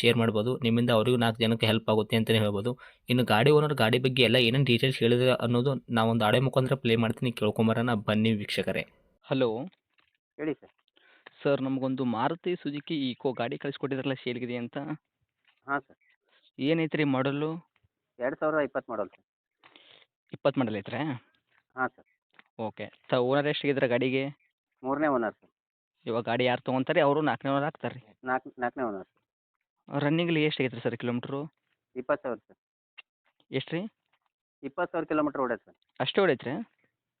Share ಮಾಡ್ಬೋದು. ನಿಮ್ಮಿಂದ ಅವರಿಗೂ ನಾಲ್ಕು ಜನಕ್ಕೆ ಹೆಲ್ಪ್ ಆಗುತ್ತೆ ಅಂತಲೇ ಹೇಳ್ಬೋದು. ಇನ್ನು ಗಾಡಿ ಓನರ್ ಗಾಡಿ ಬಗ್ಗೆ ಎಲ್ಲ ಏನೇನು ಡೀಟೇಲ್ಸ್ ಹೇಳಿದ್ರೆ ಅನ್ನೋದು ನಾವೊಂದು ಆಡೆ ಮುಖಾಂತರ ಪ್ಲೇ ಮಾಡ್ತೀನಿ. ಕೇಳ್ಕೊಂಬರೋಣ. ಬನ್ನಿ ವೀಕ್ಷಕರೇ. ಹಲೋ ಹೇಳಿ ಸರ್ ಸರ್ ನಮಗೊಂದು ಮಾರುತಿ ಸುಜುಕಿ ಈಕೋ ಗಾಡಿ ಕಳಿಸ್ಕೊಟ್ಟಿದ್ರಲ್ಲ ಸೇಲ್ಗಿದೆ ಅಂತ? ಹಾಂ ಸರ್ ಏನೈತೆ ರೀ ಮಾಡಲು ಎರಡು ಸಾವಿರದ ಇಪ್ಪತ್ತು ಮಾಡಲ್ ಸರ್ ಇಪ್ಪತ್ತು ಮಾಡಲ್ ಐತ್ರಾ? ಹಾಂ ಸರ್ ಓಕೆ ಸರ್ ಓನರ್ ಎಷ್ಟಿಗಿದ್ರೆ ಗಾಡಿಗೆ? ಮೂರನೇ ಓನರ್ ಸರ್ ಇವಾಗ ಗಾಡಿ ಯಾರು ತೊಗೊಂತಾರೆ ಅವರು ನಾಲ್ಕನೇ ಓನರ್ ಹಾಕ್ತಾರೆ ರೀ ನಾಲ್ಕು ನಾಲ್ಕನೇ ಓನರ್ ಸರ್ ರನ್ನಿಂಗಲ್ಲಿ ಎಷ್ಟು ಐತ್ರಿ ರೀ ಸರ್ ಕಿಲೋಮೀಟ್ರು? ಇಪ್ಪತ್ತು ಸಾವಿರ ಸರ್. ಎಷ್ಟು ರೀ ಇಪ್ಪತ್ತು ಸಾವಿರ ಕಿಲೋಮೀಟ್ರ್ ಸರ್. ಅಷ್ಟೇ ಹೊಡೈತ್ರಿ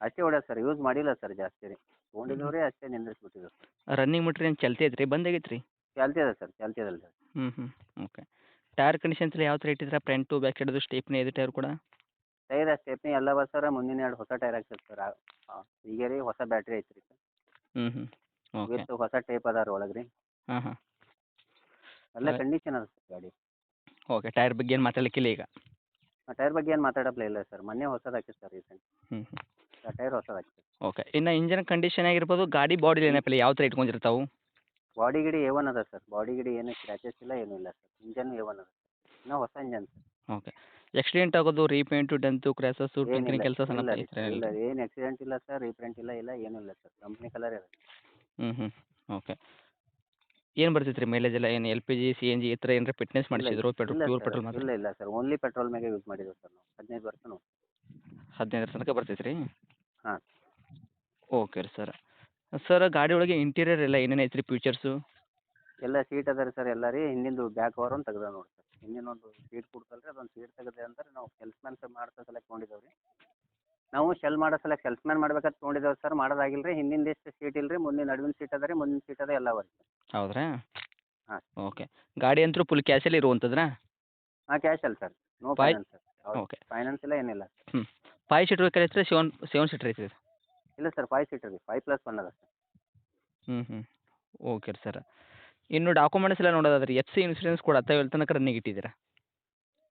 ಅಷ್ಟೇ ಹೊಡ್ಯದ ಸರ್ ಯೂಸ್ ಮಾಡಿಲ್ಲ ಸರ್ ಜಾಸ್ತಿ ರೀ. ತೊಗೊಂಡಿದ್ದವ್ರೆ ಅಷ್ಟೇ ನಿಂದಿಸ್ಬಿಟ್ಟಿದ್ರು ಸರ್ ರನ್ನಿಂಗ್ ಮೀಟ್ರ್ ಏನು ಚಲ್ತಿ ಐತ್ರಿ ಬಂದ್ ಆಗೈತೆ ರೀ ಚಾಲ್ತಿ ಅದ ಸರ್ ಚಾಲ್ತಿ ಅದಲ್ಲ ಸರ್. ಹ್ಞೂ ಹ್ಞೂ ಓಕೆ. ಟೈರ್ ಕಂಡೀಷನ್ಸ್ ಅಲ್ಲಿ ಯಾವ ಥರ ಇಟ್ಟಿದ್ರೆ ಫ್ರಂಟು ಬ್ಯಾಕ್ ಸೈಡದು ಸ್ಟೇಪ್ನಿ ಇದೆ ಟೈರ್ ಕೂಡ? ಟೈರ್ ಸ್ಟೆಪ್ನಿ ಎಲ್ಲ ಬಸ್ ಸರ್ ಮುಂದಿನ ಎರಡು ಹೊಸ ಟೈರ್ ಆಗ್ತದೆ ಸರ್. ಈಗ ರೀ ಹೊಸ ಬ್ಯಾಟ್ರಿ ಐತ್ರಿ ಸರ್. ಹ್ಞೂ ಹ್ಞೂ ಓಕೆ. ವಿತ್ ಹೊಸ ಟೇಪ್ ಅದಾರ ಒಳಗೆ ರೀ ಹಾಂ ಹಾಂ. ಎಲ್ಲ. ಕಂಡೀಷನ್ ಅದ ಸರ್ ಗಾಡಿ. ಓಕೆ ಟೈರ್ ಬಗ್ಗೆ ಏನು ಮಾತಾಡಲಿಕ್ಕಿಲ್ಲ ಈಗ? ಟೈರ್ ಬಗ್ಗೆ ಏನು ಮಾತಾಡಪ್ಲೇ ಇಲ್ಲ ಸರ್ ಮೊನ್ನೆ ಹೊಸದು ಹಾಕಿ ಸರ್ ರೀಸೆಂಟ್ ಹ್ಞೂ ಹ್ಞೂ ಟೈರ್ ಹೊಸದು ಹಾಕಿ ಓಕೆ ಇನ್ನು ಇಂಜನ್ ಕಂಡೀಷನ್ ಆಗಿರ್ಬೋದು ಗಾಡಿ ಬಾಡಿ ಏನಪ್ಪ ಯಾವ ಥರ ಇಟ್ಕೊಂಡಿರ್ತಾವು? ಬಾಡಿ ಗಿಡಿ ಎ ಒನ್ ಅದ ಸರ್ ಬಾಡಿ ಗಿಡಿ ಏನು ಸ್ಕ್ರ್ಯಾಚಸ್ ಇಲ್ಲ ಏನೂ ಇಲ್ಲ ಸರ್ ಇಂಜನ್ ಎ ಒನ್ ಅದ ಇನ್ನೂ ಹೊಸ ಇಂಜನ್ ಸರ್ ಓಕೆ ಆಕ್ಸಿಡೆಂಟ್ ಆಗೋದು ರೀಪೇಂಟು ಡೆಂತು ಕ್ರ್ಯಾಸಸ್ ಟಿಂಕರಿಂಗ್ ಕೆಲಸ ಸಣ್ಣ ಇಲ್ಲ ಏನು ಆಕ್ಸಿಡೆಂಟ್ ಇಲ್ಲ ಸರ್ ರೀಪ್ರಿಂಟ್ ಇಲ್ಲ ಇಲ್ಲ ಏನೂ ಇಲ್ಲ ಸರ್ ಕಂಪ್ನಿ ಕಲರ್ ಇದೆ ಹ್ಞೂ ಹ್ಞೂ ಓಕೆ ಏನು ಬರ್ತೈತೆ ರೀ ಮೈಲೇಜ್ ಎಲ್ಲ? ಏನು L P G C N G ಈ ಥರ ಏನಾರ ಫಿಟ್ನೆಸ್ ಮಾಡಿಸಿದ್ರು? ಪೆಟ್ರೋಲ್ ಪ್ಯೂರ್ ಪೆಟ್ರೋಲ್ ಮಾತ್ರ? ಇಲ್ಲ ಇಲ್ಲ ಸರ್ ಓನ್ಲಿ ಪೆಟ್ರೋಲ್ ಮೇಲೆ ಯೂಸ್ ಮಾಡಿದ್ರು ಸರ್ ನಾವು. ಹದಿನೈದು ವರ್ಷ ನಾವು. ಹದಿನೈದರ ತನಕ ಬರ್ತೈತೆ ರೀ? ಹಾಂ. ಓಕೆ ರೀ ಸರ್ ಸರ್ ಗಾಡಿ ಒಳಗೆ ಇಂಟೀರಿಯರ್ ಎಲ್ಲ ಏನೇನು ಐತ್ರಿ ರೀ ಫ್ಯೂಚರ್ಸು ಎಲ್ಲ ಸೀಟ್ ಅದ ರೀ ಸರ್ ಎಲ್ಲ ರೀ. ಹಿಂದಿಂದು ಬ್ಯಾಕ್ ಕವರ್ ಒಂದು ತೆಗ್ದ ನೋಡಿ ಸರ್ ಹಿಂದಿನ ಒಂದು ಸೀಟ್ ಕೊಡ್ತಲ್ಲ ರೀ ಅದೊಂದು ಸೀಟ್ ತೆಗೆದೆ ಅಂದ್ರೆ ನಾವು ಸೆಲ್ಸ್ಮ್ಯಾನ್ ಮಾಡ್ತಾ ಸೆಲೆಕ್ಟ್ ತೊಗೊಂಡಿದ್ದೇವೆ ರೀ ನಾವು ಶೆಲ್ ಮಾಡೋ ಸಲಕ್ ಸೆಲ್ಸ್ಮ್ಯಾನ್ ಮಾಡ್ಬೇಕಂತ ತೊಗೊಂಡಿದ್ದೇವೆ ಸರ್ ಮಾಡೋದಾಗಿಲ್ಲ ರೀ ಎಷ್ಟು ಸೀಟ್ ಇಲ್ರಿ ರೀ ಮುಂದಿನ ನಡುವಿನ ಸೀಟ್ ಅದ ರೀ ಮುಂದಿನ ಸೀಟ್ ಅದ ಎಲ್ಲ ಅವ ರೀ ಹೌದ್ರಾ? ಹಾಂ. ಓಕೆ ಗಾಡಿ ಅಂತೂ ಫುಲ್ ಕ್ಯಾಶಲ್ಲಿ ಇರುವಂಥದ್ರಾ ಹಾಂ ಕ್ಯಾಶ್ ಅಲ್ಲ sir no Fi- finance sir okay finance ಇಲ್ಲ ಏನಿಲ್ಲ. ಫೈವ್ ಸೀಟ್ ಬೇಕಾದ್ರೆ ಐತ್ರಿ ಸೆವೆನ್ ಸೆವೆನ್ ಸೀಟ್ರ್ ಐತೆ ಇಲ್ಲ ಸರ್ ಫೈವ್ ಸೀಟ್ ರೀ. ಫೈವ್ ಪ್ಲಸ್ ಒನ್ ಅದ ಸರ್ ಹ್ಞೂ ಹ್ಞೂ ಓಕೆ ರೀ ಸರ್ ಇನ್ನು ಡಾಕ್ಯುಮೆಂಟ್ಸ್ ಎಲ್ಲ ನೋಡೋದಾದ್ರೆ ಎಫ್ ಸಿ ಇನ್ಸೂರೆನ್ಸ್ ಕೂಡ ಅತ್ತ ತನಕ ರನ್ನಿಂಗ್ ಇಟ್ಟಿದ್ದೀರಾ?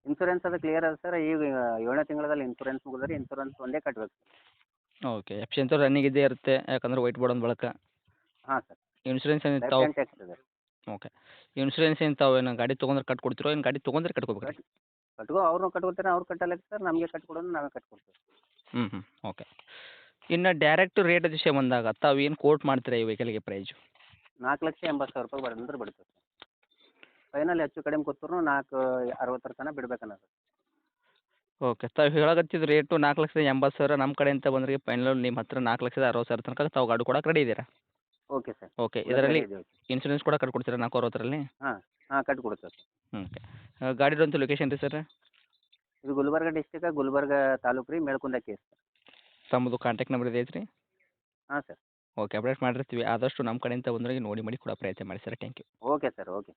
ಇನ್ಸೂರೆನ್ಸ್ ಅದು ಕ್ಲಿಯರ್ ಅದ ಸರ್ ಈಗ ಏಳನೇ ತಿಂಗಳಲ್ಲಿ ಇನ್ಶೂರೆನ್ಸ್ ಮುಗಿದ್ರೆ ಇನ್ಶೂರೆನ್ಸ್ ಒಂದೇ ಕಟ್ಬೇಕು. ಓಕೆ ಎಫ್ ಸಿ ಅಂತೂ ರನ್ನಿಂಗ್ ಇದೆ ಇರುತ್ತೆ ಯಾಕಂದ್ರೆ ವೈಟ್ ಬೋರ್ಡ್ ಒಂದು ಬಳಕ. ಹಾಂ ಸರ್ ಇನ್ಶೂರೆನ್ಸ್ ಏನು ತಾವು? ಓಕೆ ಇನ್ಶೂರೆನ್ಸ್ ಏನು ತಾವು? ಏನು ಗಾಡಿ ತೊಗೊಂಡ್ರೆ ಕಟ್ ಕೊಡ್ತೀರೋ ಏನು ಗಾಡಿ ತೊಗೊಂಡ್ರೆ ಕಟ್ಕೋಬೇಕು ಕಟ್ಕೋ ಅವ್ರನ್ನ ಕಟ್ಕೊತಾರೆ ಅವ್ರು ಕಟ್ಟಲ್ಲ ಸರ್ ನಮಗೆ ಕಟ್ಕೊಡೋದು ನಾವೇ ಕಟ್ಕೊಡ್ತೀವಿ. ಹ್ಞೂ ಹ್ಞೂ ಓಕೆ ಇನ್ನು ಡೈರೆಕ್ಟ್ ರೇಟ್ ವಿಷಯ ಬಂದಾಗ ತಾವು ಏನು ಕೋಟ್ ಮಾಡ್ತೀರಾ ಈ ವೆಹಿಕಲ್ಗೆ ಪ್ರೈಜು ನಾಲ್ಕು ಲಕ್ಷ ಎಂಬತ್ತು ಸಾವಿರ ರೂಪಾಯಿ ಬರೋದಂದ್ರೆ ಬಿಡ್ತೀವಿ ಸರ್ ಫೈನಲ್ ಹೆಚ್ಚು ಕಡಿಮೆ ಕೂತ್ರು ನಾಲ್ಕು ಅರವತ್ತರ ತನಕ ಬಿಡ್ಬೇಕನ್ನೋದು. ಓಕೆ ತಾವು ಹೇಳಕತ್ತಿದ್ದು ರೇಟು ನಾಲ್ಕು ಲಕ್ಷದ ಎಂಬತ್ತು ಸಾವಿರ ನಮ್ಮ ಕಡೆಯಿಂದ ಬಂದ್ರೆ ಫೈನಲ್ ನಿಮ್ಮ ಹತ್ರ ನಾಲ್ಕು ಲಕ್ಷದ ಅರವತ್ತು ಸಾವಿರ ತನಕ ತಾವು ಗಾಡಿ ಕೊಡಕ್ಕೆ ರೆಡಿ ಇದ್ದೀರಾ ಓಕೆ ಸರ್ ಓಕೆ ಇದರಲ್ಲಿ ಇನ್ಸೂರೆನ್ಸ್ ಕೂಡ ಕಟ್ಕೊಡ್ತೀರಾ ನಾಲ್ಕು ಅರವತ್ತರಲ್ಲಿ? ಹಾಂ ಹಾಂ ಕಟ್ಕೊಡ್ತೀವಿ ಸರ್ ಓಕೆ ಗಾಡಿದಂತೂ ಲೊಕೇಶನ್ ರೀ ಸರ್ ಇದು ಗುಲ್ಬರ್ಗ ಡಿಸ್ಟಿಕ್ ಗುಲ್ಬರ್ಗ ತಾಲೂಕು ರೀ ಮೇಲ್ಕುಂದ ಕೇಸ್ ಸರ್ ತಮ್ಮದು ಕಾಂಟ್ಯಾಕ್ಟ್ ನಂಬರ್ ಇದೆ ರೀ ಹಾಂ ಸರ್ ಓಕೆ ಅಪ್ಡೇಟ್ ಮಾಡಿರ್ತೀವಿ. ಆದಷ್ಟು ನಮ್ಮ ಕಡೆಯಿಂದ ಬಂದ್ರಿಗೆ ನೋಡಿ ಮಾಡಿ ಕೊಡೋ ಪ್ರಯತ್ನ ಮಾಡಿ sir thank you okay sir okay